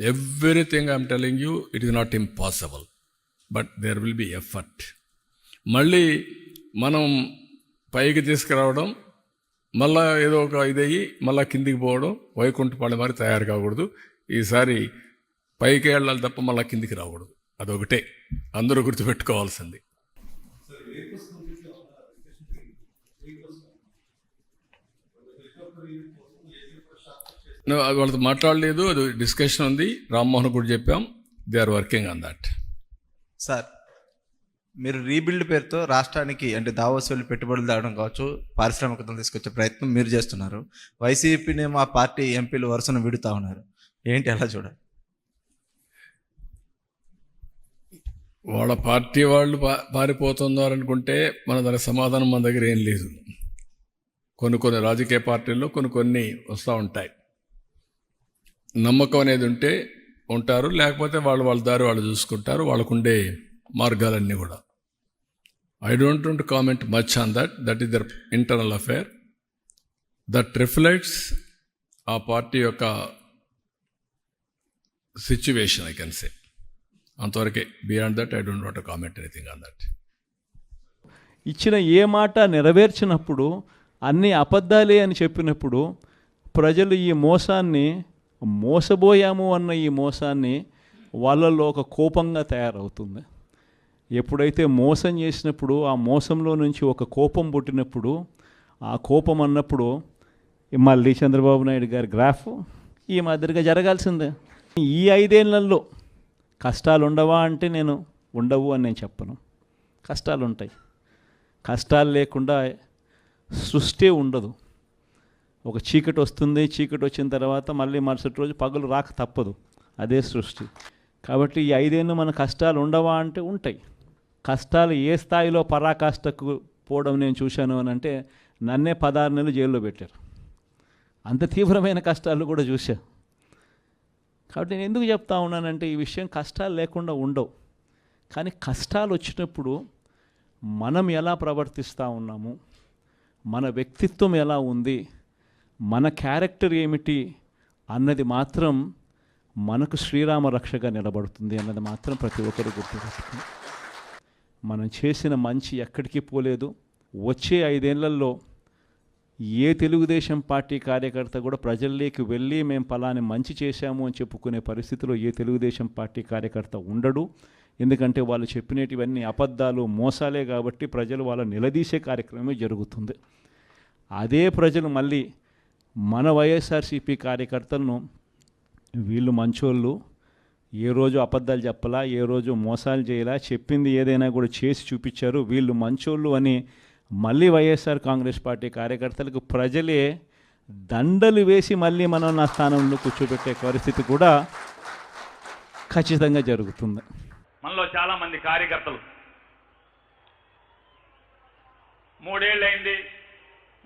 Everything I'm telling you it is not impossible but there will be effort మళ్ళీ మనం పైకి తీసుకురావడం మళ్ళా ఏదో ఒక ఇదయ్యి మళ్ళా కిందికి పోవడం వైకుంఠపాళి మరి తయారు కాకూడదు. ఈసారి పైకి వెళ్ళాలి తప్ప మళ్ళా కిందికి రాకూడదు. అదొకటే. అందరూ గుర్తుపెట్టుకోవాల్సింది. వాళ్ళతో మాట్లాడలేదు అది డిస్కషన్ ఉంది. రామ్మోహన్ కూడా చెప్పాం. They are working on that sir మీరు రీబిల్డ్ పేరుతో రాష్ట్రానికి అంటే దావోస్ వెళ్ళి పెట్టుబడులు తేవడం కావచ్చు పారిశ్రామికతలు తీసుకొచ్చే ప్రయత్నం మీరు చేస్తున్నారు. వైసీపీని మా పార్టీ ఎంపీలు వరుసను విడుతా ఉన్నారు. ఏంటి అలా చూడాలి వాళ్ళ పార్టీ వాళ్ళు పా- పారిపోతున్నారు అనుకుంటే మన దానికి సమాధానం మన దగ్గర ఏం లేదు. కొన్ని కొన్ని రాజకీయ పార్టీల్లో కొన్ని కొన్ని వస్తూ ఉంటాయి. నమ్మకం అనేది ఉంటే ఉంటారు లేకపోతే వాళ్ళు వాళ్ళ దారి వాళ్ళు చూసుకుంటారు వాళ్ళకుండే మార్గాలన్నీ కూడా. I don't want comment much on that that is their internal affair that reflects ఆ పార్టీ యొక్క సిచ్యువేషన్ ఐ కెన్ సే అంతవరకే beyond that I don't want comment anything on that ఇచ్చిన ఏ మాట నెరవేర్చినప్పుడు అన్ని అబద్ధాలే అని చెప్పినప్పుడు ప్రజలు ఈ మోసాన్ని మోసబోయాము అన్న ఈ మోసాన్ని వాళ్ళల్లో ఒక కోపంగా తయారవుతుంది. ఎప్పుడైతే మోసం చేసినప్పుడు ఆ మోసంలో నుంచి ఒక కోపం పుట్టినప్పుడు ఆ కోపం అన్నప్పుడు మళ్ళీ చంద్రబాబు నాయుడు గారి గ్రాఫ్ ఈ మాదిరిగా జరగాల్సిందే. ఈ ఐదేళ్ళలో కష్టాలు ఉండవా అంటే నేను ఉండవు అని నేను చెప్పను. కష్టాలు ఉంటాయి కష్టాలు లేకుండా సృష్టి ఉండదు. ఒక చీకటి వస్తుంది చీకటి వచ్చిన తర్వాత మళ్ళీ మరుసటి రోజు పగలు రాక తప్పదు. అదే సృష్టి. కాబట్టి ఈ ఐదేళ్ళు మన కష్టాలు ఉండవా అంటే ఉంటాయి. కష్టాలు ఏ స్థాయిలో పరాకాష్ఠకు పోవడం నేను చూశాను అని అంటే నన్నే పదహారు నెలలు జైల్లో పెట్టారు. అంత తీవ్రమైన కష్టాలు కూడా చూశా. కాబట్టి నేను ఎందుకు చెప్తా ఉన్నానంటే ఈ విషయం కష్టాలు లేకుండా ఉండవు. కానీ కష్టాలు వచ్చినప్పుడు మనం ఎలా ప్రవర్తిస్తూ ఉన్నాము? మన వ్యక్తిత్వం ఎలా ఉంది? మన క్యారెక్టర్ ఏమిటి అన్నది మాత్రం మనకు శ్రీరామ రక్షగా నిలబడుతుంది అన్నది మాత్రం ప్రతి ఒక్కరు గుర్తుపెట్టుకుని మనం చేసిన మంచి ఎక్కడికి పోలేదు. వచ్చే ఐదేళ్ళలో ఏ తెలుగుదేశం పార్టీ కార్యకర్త కూడా ప్రజల్లోకి వెళ్ళి మేము పలాని మంచి చేశాము అని చెప్పుకునే పరిస్థితిలో ఏ తెలుగుదేశం పార్టీ కార్యకర్త ఉండడు. ఎందుకంటే వాళ్ళు చెప్పినటివన్నీ అబద్ధాలు మోసాలే కాబట్టి ప్రజలు వాళ్ళ నిలదీసే కార్యక్రమమే జరుగుతుంది. అదే ప్రజలు మళ్ళీ మన వైఎస్ఆర్సీపీ కార్యకర్తలను వీళ్ళు మంచోళ్ళు ఏ రోజు అబద్ధాలు చెప్పలా ఏ రోజు మోసాలు చేయలా చెప్పింది ఏదైనా కూడా చేసి చూపించారు వీళ్ళు మంచోళ్ళు అని మళ్ళీ వైఎస్ఆర్ కాంగ్రెస్ పార్టీ కార్యకర్తలకు ప్రజలే దండలు వేసి మళ్ళీ మనం నా స్థానంలో కూర్చోబెట్టే పరిస్థితి కూడా ఖచ్చితంగా జరుగుతుంది. మనలో చాలామంది కార్యకర్తలు. మూడేళ్ళు అయింది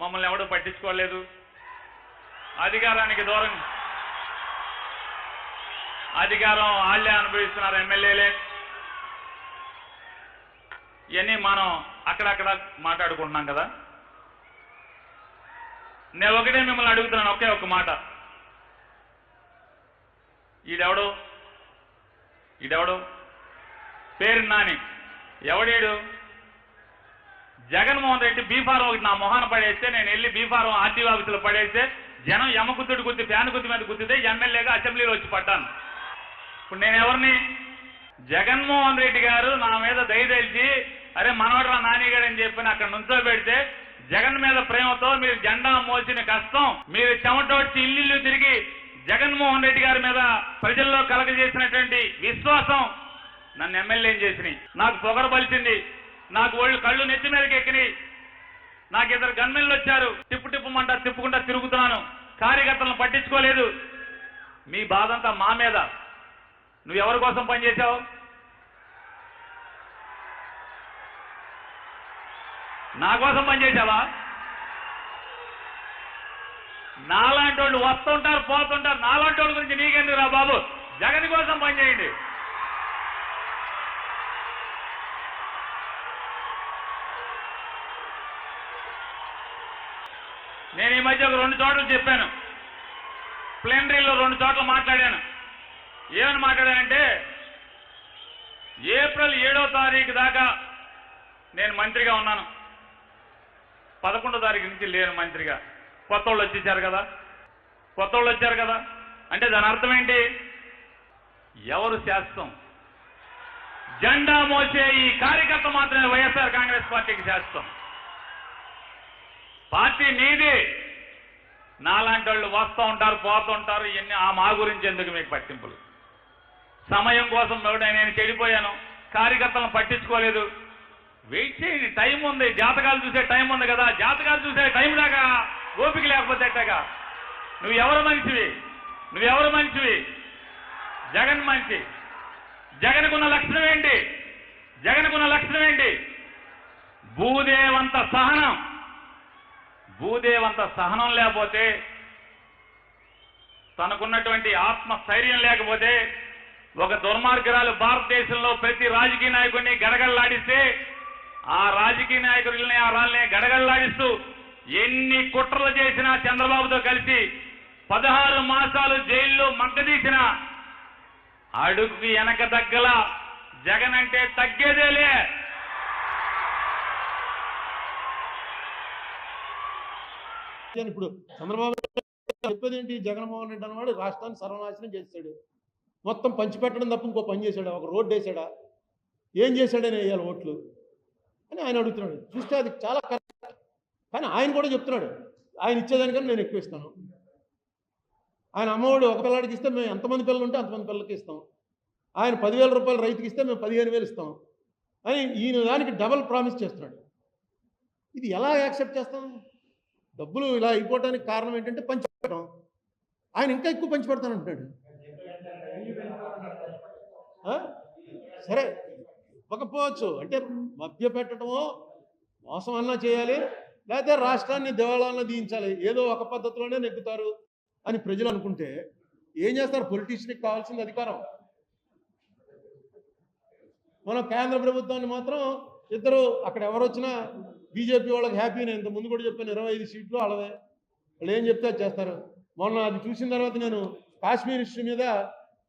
మమ్మల్ని ఎవడూ పట్టించుకోలేదు. అధికారానికి దూరం. అధికారం వాళ్ళే అనుభవిస్తున్నారు ఎమ్మెల్యేలే. ఇవన్నీ మనం అక్కడక్కడ మాట్లాడుకుంటున్నాం కదా. నేను ఒకటే మిమ్మల్ని అడుగుతున్నాను ఒకే ఒక మాట. ఈడెవడు? ఈడెవడు? పేరు నాని. ఎవడేడు? జగన్మోహన్ రెడ్డి బీఫారం ఒకటి నా మొహాన పడేస్తే నేను వెళ్ళి బీఫారం ఆర్టీఓ ఆఫీసులో పడేస్తే జనం ఎమ్మకుత్తుడు గుద్ది ఫ్యాన్ గుద్ది మీద గుద్దితే ఎమ్మెల్యేగా అసెంబ్లీలో వచ్చి పడ్డాను. ఇప్పుడు నేను ఎవరిని? జగన్మోహన్ రెడ్డి గారు నా మీద దయదలిచి అరే మనవడరా నానిగారని అని చెప్పి అక్కడ నుంచో పెడితే జగన్ మీద ప్రేమతో మీరు జెండా మోసిన కష్టం మీరు చెమటోడ్చి ఇల్లు తిరిగి జగన్మోహన్ రెడ్డి గారి మీద ప్రజల్లో కలగజేసినటువంటి విశ్వాసం నన్ను ఎమ్మెల్యేని చేసినాయి. నాకు పొగరు పలిచింది నాకు ఒళ్ళు కళ్ళు నెత్తి మీదకి ఎక్కినాయి. నాకు ఇద్దరు గన్మెన్లు వచ్చారు. తిప్పు తిప్పమంటా తిప్పుకుంటా తిరుగుతున్నాను. కార్యకర్తలను పట్టించుకోలేదు. మీ బాధ అంతా మా మీద. నువ్వు ఎవరి కోసం పనిచేశావు నా కోసం పనిచేశావా నాలాంటి వాళ్ళు వస్తుంటారు పోతుంటారు. నాలాంటి వాళ్ళ గురించి నీకెందుకు రా బాబు? జగన్ కోసం పనిచేయండి నేను ఈ మధ్య ఒక రెండు చోట్ల చెప్పాను. ప్లేనరీలో రెండు చోట్ల మాట్లాడాను. ఏమని మాట్లాడానంటే ఏప్రిల్ ఏడో తారీఖు దాకా నేను మంత్రిగా ఉన్నాను. పదకొండో తారీఖు నుంచి లేను మంత్రిగా. కొత్త వాళ్ళు వచ్చేసారు కదా. కొత్త వాళ్ళు వచ్చారు కదా. అంటే దాని అర్థం ఏంటి? ఎవరు శాస్త్రం జెండా మోసే ఈ కార్యకర్త మాత్రమే వైఎస్ఆర్ కాంగ్రెస్ పార్టీకి శాస్త్రం పార్టీ నీది. నాలాంటి వాళ్ళు వస్తూ ఉంటారు పోతూ ఉంటారు ఇవన్నీ ఆ మా గురించి ఎందుకు మీకు పట్టింపులు? సమయం కోసం నేను చెడిపోయాను కార్యకర్తలను పట్టించుకోలేదు. వెయిట్ చేయండి టైం ఉంది జాతకాలు చూసే టైం ఉంది కదా జాతకాలు చూసే టైం దాకా ఓపిక లేకపోతే ఎట్టాగా? నువ్వు ఎవరు మనిషివి? నువ్వెవరు మనిషివి? జగన్ మనిషి. జగన్కున్న లక్షణం ఏంటి? జగన్కున్న లక్షణం ఏంటి? భూదేవంత సహనం. భూదేవంత సహనం లేకపోతే తనకున్నటువంటి ఆత్మస్థైర్యం లేకపోతే ఒక దుర్మార్గరాలు భారతదేశంలో ప్రతి రాజకీయ నాయకుడిని గడగడలాడిస్తే ఆ రాజకీయ నాయకుడిని ఆ రాళ్ళని గడగడలాడిస్తూ ఎన్ని కుట్రలు చేసినా చంద్రబాబుతో కలిసి పదహారు మాసాలు జైల్లో మగ్గదీసిన అడుగుకి వెనక తగ్గల జగన్ అంటే తగ్గేదేలే అని ఇప్పుడు చంద్రబాబు చెప్పేది ఏంటి? జగన్మోహన్ రెడ్డి అన్నవాడు రాష్ట్రాన్ని సర్వనాశనం చేశాడు మొత్తం పంచిపెట్టడం తప్ప ఇంకో పని చేశాడా? ఒక రోడ్డు వేసాడా ఏం చేశాడని వేయాలి ఓట్లు? అని ఆయన అడుగుతున్నాడు. చూస్తే అది చాలా కరెక్ట్. కానీ ఆయన కూడా చెప్తున్నాడు. ఆయన ఇచ్చేదానికన్నా నేను ఎక్కువ ఇస్తాను. ఆయన అమ్మఒడి ఒక పిల్లాడికి ఇస్తే మేము ఎంతమంది పిల్లలు ఉంటే అంతమంది పిల్లలకి ఇస్తాం. ఆయన పదివేల రూపాయలు రైతుకి ఇస్తే మేము పదిహేను వేలు ఇస్తాం. అని ఈయన దానికి డబల్ ప్రామిస్ చేస్తున్నాడు. ఇది ఎలా యాక్సెప్ట్ చేస్తాం? డబ్బులు ఇలా అయిపోవడానికి కారణం ఏంటంటే పంచిపెట్టడం ఆయన ఇంకా ఎక్కువ పంచిపెడతాను అంటున్నాడు. సరే ఇవ్వకపోవచ్చు. అంటే మభ్య పెట్టడమో మోసం అన్నా చేయాలి లేకపోతే రాష్ట్రాన్ని దేవాలయంలో దీయించాలి. ఏదో ఒక పద్ధతిలోనే నెగ్గుతారు అని ప్రజలు అనుకుంటే ఏం చేస్తారు? పొలిటీషియన్కి కావాల్సింది అధికారం. మన కేంద్ర ప్రభుత్వాన్ని మాత్రం ఇద్దరు అక్కడ ఎవరు వచ్చినా బీజేపీ వాళ్ళకి హ్యాపీ నేను ఇంత ముందు కూడా చెప్పాను ఇరవై ఐదు సీట్లు వాళ్ళవే. వాళ్ళు ఏం చెప్తే చేస్తారు. మొన్న అది చూసిన తర్వాత నేను కాశ్మీర్ ఇష్యూ మీద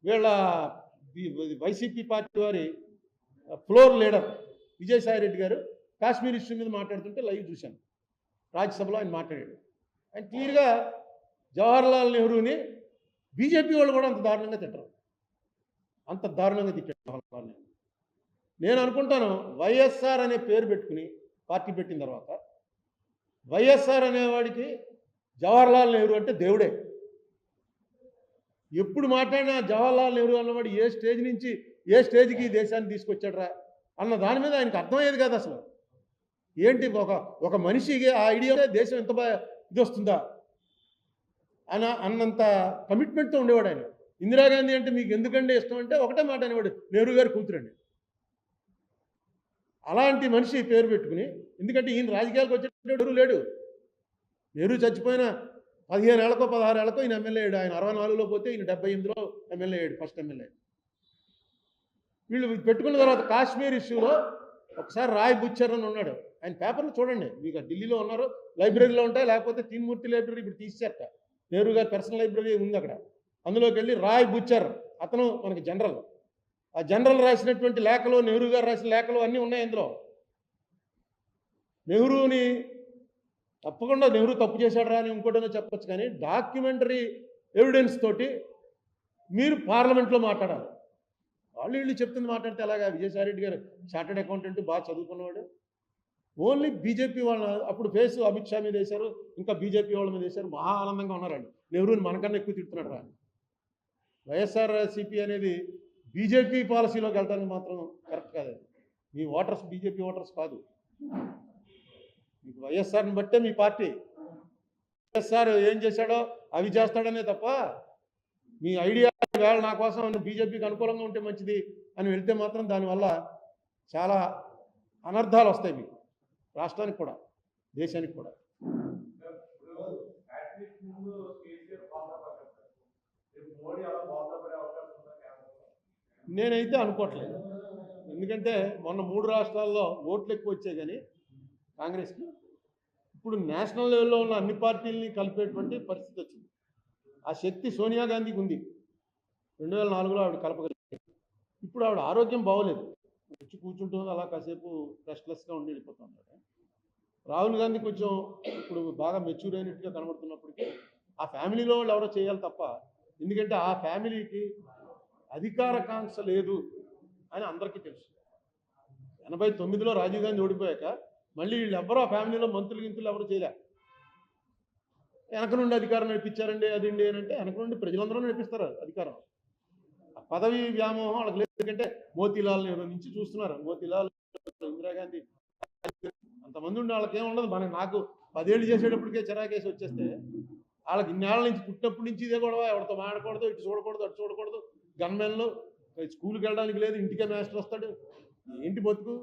వీళ్ళ వైసీపీ పార్టీ వారి floor leader Vijayasai Reddy garu Kashmir issue మీద మాట్లాడుతుంటే లైవ్ చూశాను. రాజ్యసభలో ఆయన మాట్లాడాడు. ఆయన క్లియర్గా జవహర్లాల్ నెహ్రూని బీజేపీ వాళ్ళు కూడా అంత దారుణంగా తిట్టరు. అంత దారుణంగా తిట్టారు జవహర్లాల్ నెహ్రూ. నేను అనుకుంటాను వైఎస్ఆర్ అనే పేరు పెట్టుకుని పార్టీ పెట్టిన తర్వాత వైఎస్ఆర్ అనేవాడికి జవహర్లాల్ నెహ్రూ అంటే దేవుడే. ఎప్పుడు మాట్లాడినా జవహర్లాల్ నెహ్రూ అన్నవాడు ఏ స్టేజ్ నుంచి ఏ స్టేజ్కి ఈ దేశాన్ని తీసుకొచ్చాడురా అన్న దాని మీద ఆయనకు అర్థమయ్యేది కాదు అసలు. ఏంటి ఒక ఒక మనిషికి ఆ ఐడియా దేశం ఎంత బాగా ఇది వస్తుందా? అన్న అన్నంత కమిట్మెంట్తో ఉండేవాడు ఆయన. ఇందిరాగాంధీ అంటే మీకు ఎందుకంటే ఇష్టం అంటే ఒకటే మాట అనేవాడు నెహ్రూ గారు కూతురండి. అలాంటి మనిషి పేరు పెట్టుకుని ఎందుకంటే ఈయన రాజకీయాలకు వచ్చేటప్పుడు లేడు. నెహ్రూ చచ్చిపోయిన పదిహేను ఏళ్ళకో పదహారు ఏళ్ళకో ఈయన ఎమ్మెల్యే అయ్యాడు. ఆయన అరవై నాలుగులో పోతే ఈయన డెబ్బై ఎనిమిదిలో ఎమ్మెల్యే అయ్యాడు ఫస్ట్ ఎమ్మెల్యే. వీళ్ళు పెట్టుకున్న తర్వాత కాశ్మీర్ ఇష్యూలో ఒకసారి రాయ్ బుచ్చర్ అని ఉన్నాడు. ఆయన పేపర్లు చూడండి. మీకు ఢిల్లీలో ఉన్నారు లైబ్రరీలో ఉంటాయి లేకపోతే తీన్మూర్తి లైబ్రరీ ఇప్పుడు తీసేట నెహ్రూ గారి పర్సనల్ లైబ్రరీ ఉంది అక్కడ. అందులోకి వెళ్ళి రాయ్ బుచ్చర్ అతను మనకి జనరల్. ఆ జనరల్ రాసినటువంటి లేఖలు నెహ్రూ గారు రాసిన లేఖలు అన్నీ ఉన్నాయి ఇందులో. నెహ్రూని తప్పకుండా నెహ్రూ తప్పు చేశాడరా అని ఇంకోటైనా చెప్పచ్చు కానీ డాక్యుమెంటరీ ఎవిడెన్స్ తోటి మీరు పార్లమెంట్లో మాట్లాడాలి. వాళ్ళు వీళ్ళు చెప్తుంది మాట్లాడితే అలాగా విజయసాయి రెడ్డి గారు చార్టెడ్ అకౌంటెంట్ బాగా చదువుకున్నవాడు. ఓన్లీ బీజేపీ వాళ్ళ అప్పుడు ఫేస్ అమిత్ షా మీద వేశారు ఇంకా బీజేపీ వాళ్ళ మీద వేశారు మహా ఆనందంగా ఉన్నారండి. నెహ్రూని మనకన్నా ఎక్కువ తిడుతున్నాడు రా వైఎస్ఆర్ సిపి అనేది బీజేపీ పాలసీలోకి వెళ్ళడానికి మాత్రం కరెక్ట్ కాదు. మీ ఓటర్స్ బీజేపీ ఓటర్స్ కాదు. మీకు వైఎస్ఆర్ని బట్టే మీ పార్టీ. వైఎస్ఆర్ ఏం చేశాడో అవి చేస్తాడనే తప్ప మీ ఐడియా వేళ నా కోసం బీజేపీకి అనుకూలంగా ఉంటే మంచిది అని వెళ్తే మాత్రం దానివల్ల చాలా అనర్థాలు వస్తాయి మీకు. రాష్ట్రానికి కూడా దేశానికి కూడా. నేనైతే అనుకోవట్లేదు ఎందుకంటే మొన్న మూడు రాష్ట్రాల్లో ఓట్లు ఎక్కువ వచ్చాయి కానీ కాంగ్రెస్కి. ఇప్పుడు నేషనల్ లెవెల్లో ఉన్న అన్ని పార్టీలని కలిపేటువంటి పరిస్థితి వచ్చింది. ఆ శక్తి సోనియా గాంధీకి ఉంది. రెండు వేల నాలుగులో ఆవిడ కలపగలిగింది. ఇప్పుడు ఆవిడ ఆరోగ్యం బాగోలేదు. వచ్చి కూర్చుంటుంది అలా కాసేపు రెస్ట్లెస్గా ఉండి వెళ్ళిపోతుంది రాహుల్ గాంధీ కొంచెం ఇప్పుడు బాగా మెచ్యూర్ అయినట్టుగా కనబడుతున్నప్పటికీ ఆ ఫ్యామిలీలో వాళ్ళు ఎవరో చేయాలి తప్ప ఎందుకంటే ఆ ఫ్యామిలీకి అధికార కాంక్ష లేదు అని అందరికీ తెలుసు. ఎనభై తొమ్మిదిలో రాజీవ్ గాంధీ ఓడిపోయాక మళ్ళీ వీళ్ళు ఎవరో ఫ్యామిలీలో మంత్రులు గింతులు ఎవరు చేయలే. వెనక నుండి అధికారం నడిపించారండి అదండి అని అంటే వెనక నుండి ప్రజలందరూ నడిపిస్తారు అధికారం. ఆ పదవి వ్యామోహం వాళ్ళకి లేదు ఎందుకంటే మోతీలాల్ నెహ్రూ నుంచి చూస్తున్నారు. మోతీలాల్ ఇందిరాగాంధీ అంతమంది ఉండి వాళ్ళకి ఏముండదు ఉండదు. మనకి నాకు పదేళ్ళు చేసేటప్పటికే చిరాకేసి వచ్చేస్తే వాళ్ళకి ఇన్నేళ్ళ నుంచి పుట్టినప్పటి నుంచి ఇదే గొడవ. ఎవరితో మాడకూడదు ఇటు చూడకూడదు అటు చూడకూడదు. గన్మెన్లు స్కూల్కి వెళ్ళడానికి లేదు ఇంటికే మాస్టర్ వస్తాడు. ఏంటి బతుకు?